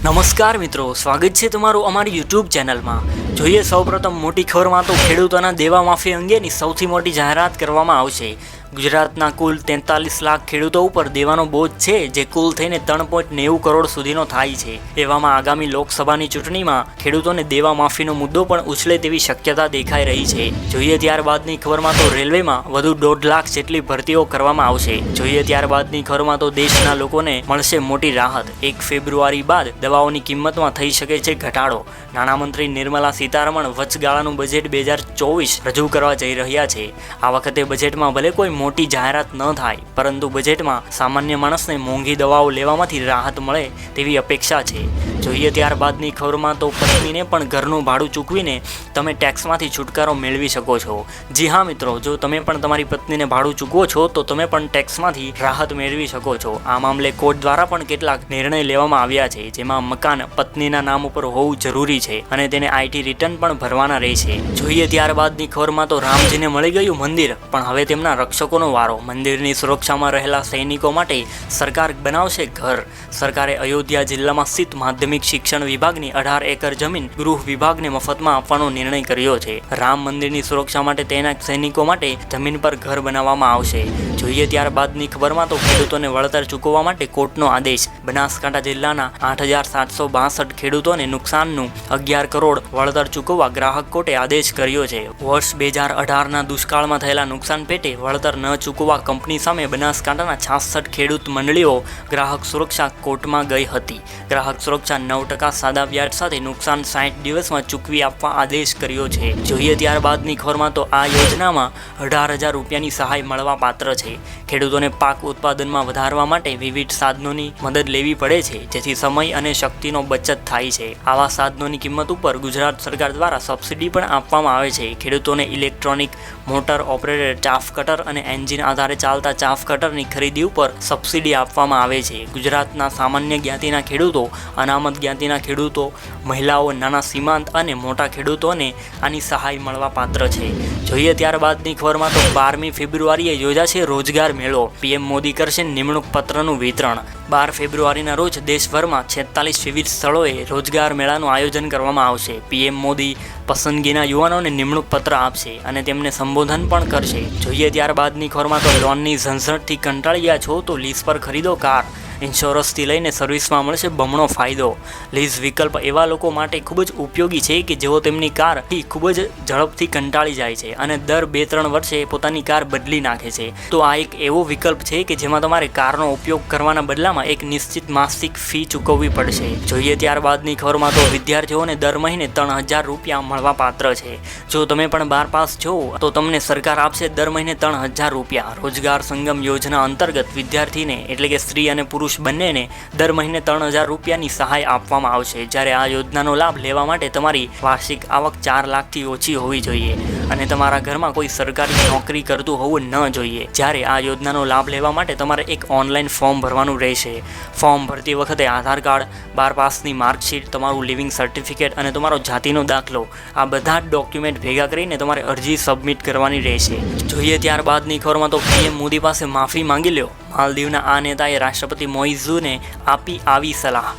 નમસ્કાર મિત્રો, સ્વાગત છે તમારું અમારી યુટ્યુબ ચેનલમાં. જોઈએ સૌપ્રથમ મોટી ખબરમાં તો ખેડૂતોના દેવા માફી અંગેની સૌથી મોટી જાહેરાત કરવામાં આવશે. ગુજરાતના કુલ તેતાલીસ લાખ ખેડૂતો ઉપર દેવાનો બોજ છે, જે કુલ થઈને ત્રણ પોઈન્ટ નેવું કરોડ સુધીનો થાય છે. એવામાં આગામી લોકસભાની ચૂંટણીમાં ખેડૂતોને દેવા માફીનો મુદ્દો પણ ઉછળે તેવી શક્યતા દેખાઈ રહી છે. જોઈએ ત્યારબાદની ખબરમાં તો રેલવેમાં વધુ દોઢ લાખ જેટલી ભરતીઓ કરવામાં આવશે. જોઈએ ત્યારબાદની ખબરમાં તો દેશના લોકોને મળશે મોટી રાહત. એક ફેબ્રુઆરી બાદ દવાઓની કિંમતમાં થઈ શકે છે ઘટાડો. નાણામંત્રી નિર્મલા સીતારમણ વચગાળાનું બજેટ બે હજાર ચોવીસ રજૂ કરવા જઈ રહ્યા છે. આ વખતે બજેટમાં ભલે કોઈ મોટી જાહેરાત ન થાય, પરંતુ બજેટમાં સામાન્ય માણસને મોંઘી દવાઓ લેવામાંથી રાહત મળે તેવી અપેક્ષા છે. જોઈએ ત્યારબાદની ખબરમાં તો પત્નીને પણ ઘરનું ભાડું ચૂકવીને તમે ટેક્સમાંથી છુટકારો મેળવી શકો છો. જી હા મિત્રો, જો તમે પણ તમારી પત્નીને ભાડું ચૂકવો છો, તો તમે પણ ટેક્સમાંથી રાહત મેળવી શકો છો. આ મામલે કોર્ટ દ્વારા પણ કેટલાક નિર્ણય લેવામાં આવ્યા છે, જેમાં મકાન પત્નીના નામ ઉપર હોવું જરૂરી છે અને તેને આઈટી રિટર્ન પણ ભરવાના રહેશે. જોઈએ ત્યારબાદની ખબરમાં તો રામજીને મળી ગયું મંદિર, પણ હવે તેમના રક્ષકોનો વારો. મંદિરની સુરક્ષામાં રહેલા સૈનિકો માટે સરકાર બનાવશે ઘર. સરકારે અયોધ્યા જિલ્લામાં સ્થિત માધ્યમિક શિક્ષણ વિભાગની અઢાર એકર જમીન ગૃહ વિભાગને મફતમાં આપવાનો નિર્ણય કર્યો છે. રામ મંદિરની સુરક્ષા માટે તૈનાત સૈનિકો માટે જમીન પર ઘર બનાવવામાં આવશે. જોઈએ ત્યારબાદની ખબરમાં તો ખેડૂતોને વળતર ચૂકવવા માટે કોર્ટનો આદેશ. બનાસકાંઠા જિલ્લાના આઠ હજાર સાતસો બાસઠ ખેડૂતોને નુકસાનનું અગિયાર કરોડ વળતર ચૂકવવા ગ્રાહક કોર્ટે આદેશ કર્યો છે. વર્ષ બે હજાર અઢારના દુષ્કાળમાં થયેલા નુકસાન પેટે વળતર ન ચૂકવવા કંપની સામે બનાસકાંઠાના છાસઠ ખેડૂત મંડળીઓ ગ્રાહક સુરક્ષા કોર્ટમાં ગઈ હતી. ગ્રાહક સુરક્ષા નવ ટકા સાદા વ્યાજ સાથે નુકસાન સાઠ દિવસમાં ચૂકવી આપવા આદેશ કર્યો છે. જોઈએ ત્યારબાદની ખબરમાં તો આ યોજનામાં અઢાર હજાર રૂપિયાની સહાય મળવા પાત્ર છે. ખેડૂતોને પાક ઉત્પાદનમાં વધારવા માટે વિવિધ સાધનોની મદદ લેવી પડે છે, જેથી સમય અને શક્તિનો બચત થાય છે. આવા સાધનોની કિંમત ઉપર ગુજરાત સરકાર દ્વારા સબસિડી પણ આપવામાં આવે છે. ખેડૂતોને electronic motor operator, chaff cutter અને એન્જિન આધારે ચાલતા ચાફ કટરની ખરીદી ઉપર સબસિડી આપવામાં આવે છે. ગુજરાતના સામાન્ય જ્ઞાતિના ખેડૂતો, અનામત જ્ઞાતિના ખેડૂતો, મહિલાઓ નાના સીમાંત અને મોટા ખેડૂતોને આની સહાય મળવા પાત્ર છે. જોઈએ ત્યારબાદની ખબરમાં તો બારમી ફેબ્રુઆરીએ યોજાશે રોજગાર મેળો. પીએમ મોદી કરશે નિમણૂક પત્રનું વિતરણ. બાર ફેબ્રુઆરીના રોજ દેશભરમાં છેતાલીસ વિવિધ સ્થળોએ રોજગાર મેળાનું આયોજન કરવામાં આવશે. પીએમ મોદી પસંદગીના યુવાનોને નિમણૂક પત્ર આપશે અને તેમને સંબોધન પણ કરશે. જોઈએ ત્યારબાદની ખોરમાં તો લોનની ઝંઝટથી કંટાળી ગયા છો તો લીઝ પર ખરીદો કાર. ઇન્સ્યોરન્સથી લઈને સર્વિસમાં મળશે બમણો ફાયદો. લીઝ વિકલ્પ એવા લોકો માટે ખૂબ જ ઉપયોગી છે કે જેઓ તેમની કારથી ખૂબ જ ઝડપથી કંટાળી જાય છે અને દર બે ત્રણ વર્ષે પોતાની કાર બદલી નાખે છે. તો આ એક એવો વિકલ્પ છે કે જેમાં તમારે કારનો ઉપયોગ કરવાના બદલામાં એક નિશ્ચિત માસિક ફી ચૂકવવી પડશે. જોઈએ ત્યારબાદની ખબરમાં તો વિદ્યાર્થીઓને દર મહિને ત્રણ હજાર રૂપિયા મળવા પાત્ર છે. જો તમે પણ બાર પાસ છો, તો તમને સરકાર આપશે દર મહિને ત્રણ હજાર રૂપિયા. રોજગાર સંગમ યોજના અંતર્ગત વિદ્યાર્થીને, એટલે કે સ્ત્રી અને પુરુષ બંનેને દર મહિને ત્રણ હજાર રૂપિયાની સહાય આપવામાં આવશે. જ્યારે આ યોજનાનો લાભ લેવા માટે તમારી વાર્ષિક આવક ચાર લાખથી ઓછી હોવી જોઈએ અને તમારા ઘરમાં કોઈ સરકારી નોકરી કરતું હોવું ન જોઈએ. જ્યારે આ યોજનાનો લાભ લેવા માટે તમારે એક ઓનલાઈન ફોર્મ ભરવાનું રહેશે. ફોર્મ ભરતી વખતે આધાર કાર્ડ, બાર પાસની માર્કશીટ, તમારું લિવિંગ સર્ટિફિકેટ અને તમારો જાતિનો દાખલો. આ બધા જ ડોક્યુમેન્ટ ભેગા કરીને તમારે અરજી સબમિટ કરવાની રહેશે. જોઈએ ત્યારબાદની ખબરમાં તો પીએમ મોદી પાસે માફી માંગી લ્યો. માલદીવના આ નેતાએ રાષ્ટ્રપતિ મોઇઝુને આપી આવી સલાહ.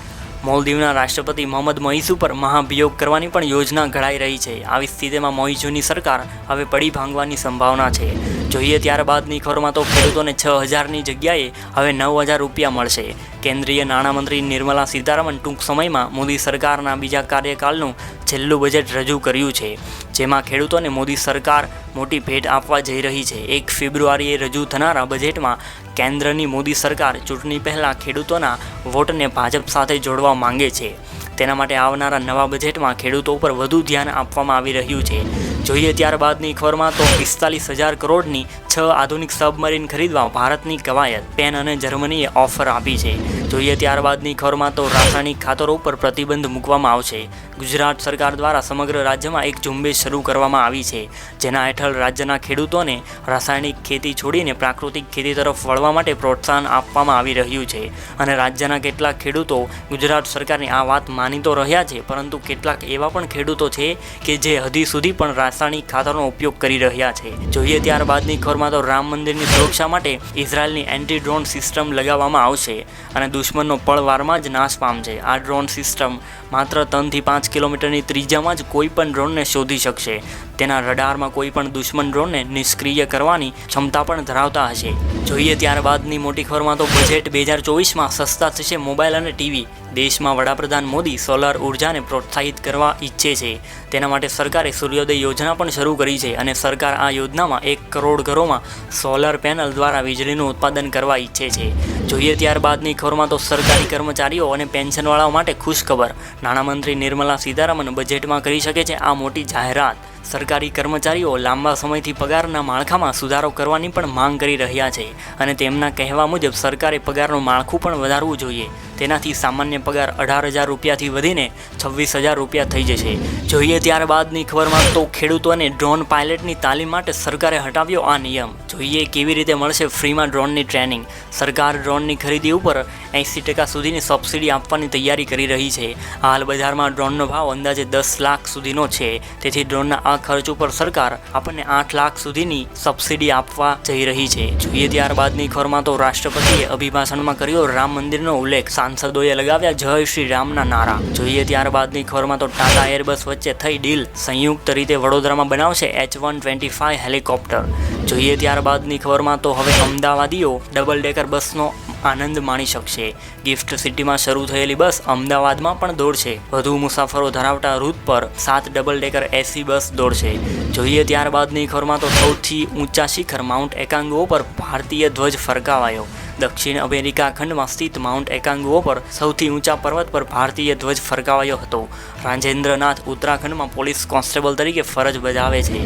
મોલદીવના રાષ્ટ્રપતિ મોહમ્મદ મોઇઝુ પર મહાભિયોગ કરવાની પણ યોજના ઘડાઈ રહી છે. આવી સ્થિતિમાં મોઇઝુની સરકાર હવે પડી ભાંગવાની સંભાવના છે. જોઈએ ત્યારબાદની ખબરમાં તો ખેડૂતોને છ હજારની જગ્યાએ હવે નવ હજાર રૂપિયા મળશે. કેન્દ્રીય નાણામંત્રી નિર્મલા સીતારમણ ટૂંક સમયમાં મોદી સરકારના બીજા કાર્યકાળનું છેલ્લું બજેટ રજૂ કર્યું છે, જેમાં ખેડૂતોને મોદી સરકાર મોટી ભેટ આપવા જઈ રહી છે. એક ફેબ્રુઆરીએ રજૂ થનારા બજેટમાં કેન્દ્રની મોદી સરકાર ચૂંટણી પહેલાં ખેડૂતોના વોટને ભાજપ સાથે જોડવા માંગે છે. તેના માટે આવનારા નવા બજેટમાં ખેડૂતો ઉપર વધુ ધ્યાન આપવામાં આવી રહ્યું છે. જોઈએ ત્યારબાદની ખબરમાં તો પિસ્તાલીસ હજાર કરોડની છ આધુનિક સબમરીન ખરીદવા ભારતની કવાયત. પેન અને જર્મનીએ ઓફર આપી છે. જોઈએ ત્યારબાદની ખબરમાં તો રાસાયણિક ખાતરો ઉપર પ્રતિબંધ મૂકવામાં આવશે. ગુજરાત સરકાર દ્વારા સમગ્ર રાજ્યમાં એક ઝુંબેશ શરૂ કરવામાં આવી છે, જેના હેઠળ રાજ્યના ખેડૂતોને રાસાયણિક ખેતી છોડીને પ્રાકૃતિક ખેતી તરફ વળવા માટે પ્રોત્સાહન આપવામાં આવી રહ્યું છે. અને રાજ્યના કેટલાક ખેડૂતો ગુજરાત સરકારની આ વાત માની તો રહ્યા છે, પરંતુ કેટલાક એવા પણ ખેડૂતો છે કે જે હજી સુધી પણ રાસાયણિક ખાતરનો ઉપયોગ કરી રહ્યા છે. જોઈએ ત્યારબાદની ખબરમાં તો રામ મંદિરની સુરક્ષા માટે ઇઝરાયલની એન્ટી ડ્રોન સિસ્ટમ લગાવવામાં આવશે અને દુશ્મનનો પળવારમાં જ નાશ પામશે આ ડ્રોન સિસ્ટમ માત્ર ત્રણથી પાંચ કિલોમીટરની ત્રિજ્યામાં જ કોઈ પણ ડ્રોનને શોધી શકશે. તેના રડારમાં કોઈ પણ દુશ્મન ડ્રોનને નિષ્ક્રિય કરવાની ક્ષમતા પણ ધરાવતા હશે. જોઈએ ત્યારબાદની મોટી ખબરમાં તો બજેટ બે હજાર ચોવીસમાં સસ્તા થશે મોબાઈલ અને ટીવી. દેશમાં વડાપ્રધાન મોદી સોલાર ઉર્જાને પ્રોત્સાહિત કરવા ઈચ્છે છે. તેના માટે સરકારે સૂર્યોદય યોજના પણ શરૂ કરી છે અને સરકાર આ યોજનામાં એક કરોડ ઘરોમાં સોલાર પેનલ દ્વારા વીજળીનું ઉત્પાદન કરવા ઈચ્છે છે. જોઈએ ત્યારબાદની ખબરમાં તો સરકારી કર્મચારીઓ અને પેન્શનવાળાઓ માટે ખુશખબર. નાણામંત્રી નિર્મલા સીતારામન બજેટમાં કરી શકે છે આ મોટી જાહેરાત. સરકારી કર્મચારીઓ લાંબા સમયથી પગારના માળખામાં સુધારો કરવાની પણ માંગ કરી રહ્યા છે અને તેમના કહેવા મુજબ સરકારે પગારનું માળખું પણ વધારવું જોઈએ. તેનાથી સામાન્ય પગાર અઢાર હજાર રૂપિયાથી વધીને છવ્વીસ હજાર રૂપિયા થઈ જશે. જોઈએ ત્યારબાદની ખબરમાં તો ખેડૂતોને ડ્રોન પાયલટની તાલીમ માટે સરકારે હટાવ્યો આ નિયમ. જોઈએ કેવી રીતે મળશે ફ્રીમાં ડ્રોનની ટ્રેનિંગ. સરકાર ડ્રોનની ખરીદી ઉપર એંસી ટકા સુધીની સબસિડી આપવાની તૈયારી કરી રહી છે. હાલ બજારમાં ડ્રોનનો ભાવ અંદાજે દસ લાખ સુધીનો છે. તેથી ડ્રોનના આ ખર્ચ ઉપર સરકાર આપણને આઠ લાખ સુધીની સબસિડી આપવા જઈ રહી છે. જોઈએ ત્યારબાદની ખબરમાં તો રાષ્ટ્રપતિએ અભિભાષણમાં કર્યો રામ મંદિરનો ઉલ્લેખ. સાંસદોએ લગાવ્યા જય શ્રી રામના નારા. જોઈએ ત્યારબાદની ખબરમાં તો ટાટા એરબસ વચ્ચે થઈ ડીલ. સંયુક્ત રીતે વડોદરામાં બનાવશે H one twenty five helicopter. જોઈએ ત્યારબાદની ખબરમાં તો હવે અમદાવાદીઓ ડબલ ડેકર બસનો આનંદ માણી શકશે. ગિફ્ટ સિટીમાં શરૂ થયેલી બસ અમદાવાદમાં પણ દોડશે. વધુ મુસાફરો ધરાવતા રૂટ પર સાત ડબલ ડેકર એસી બસ દોડશે. જોઈએ ત્યારબાદની ખબરમાં તો સૌથી ઊંચા શિખર માઉન્ટ એકાંગો પર ભારતીય ધ્વજ ફરકાવાયો. દક્ષિણ અમેરિકા ખંડમાં સ્થિત માઉન્ટ એકાંગુઓ પર સૌથી ઊંચા પર્વત પર ભારતીય ધ્વજ ફરકાવાયો હતો. રાજેન્દ્રનાથ ઉત્તરાખંડમાં પોલીસ કોન્સ્ટેબલ તરીકે ફરજ બજાવે છે.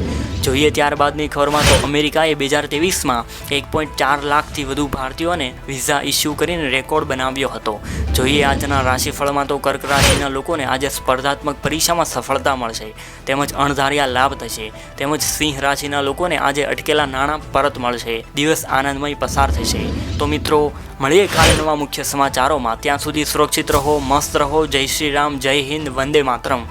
જોઈએ ત્યારબાદની ખબરમાં તો અમેરિકાએ બે હજાર ત્રેવીસમાં એક પોઈન્ટ ચાર લાખથી વધુ ભારતીયોને વિઝા ઇસ્યુ કરીને રેકોર્ડ બનાવ્યો હતો. જોઈએ આજના રાશિફળમાં તો કર્ક રાશિના લોકોને આજે સ્પર્ધાત્મક પરીક્ષામાં સફળતા મળશે. તેમજ અણધાર્યા લાભ થશે. તેમજ સિંહ રાશિના લોકોને આજે અટકેલા નાણાં પરત મળશે. દિવસ આનંદમય પસાર થશે. તો મિત્રો, મળીએ કાલે નવા મુખ્ય સમાચારોમાં. ત્યાં સુધી સુરક્ષિત રહો, મસ્ત રહો. જય શ્રી રામ, જય હિન્દ, વંદે માતરમ.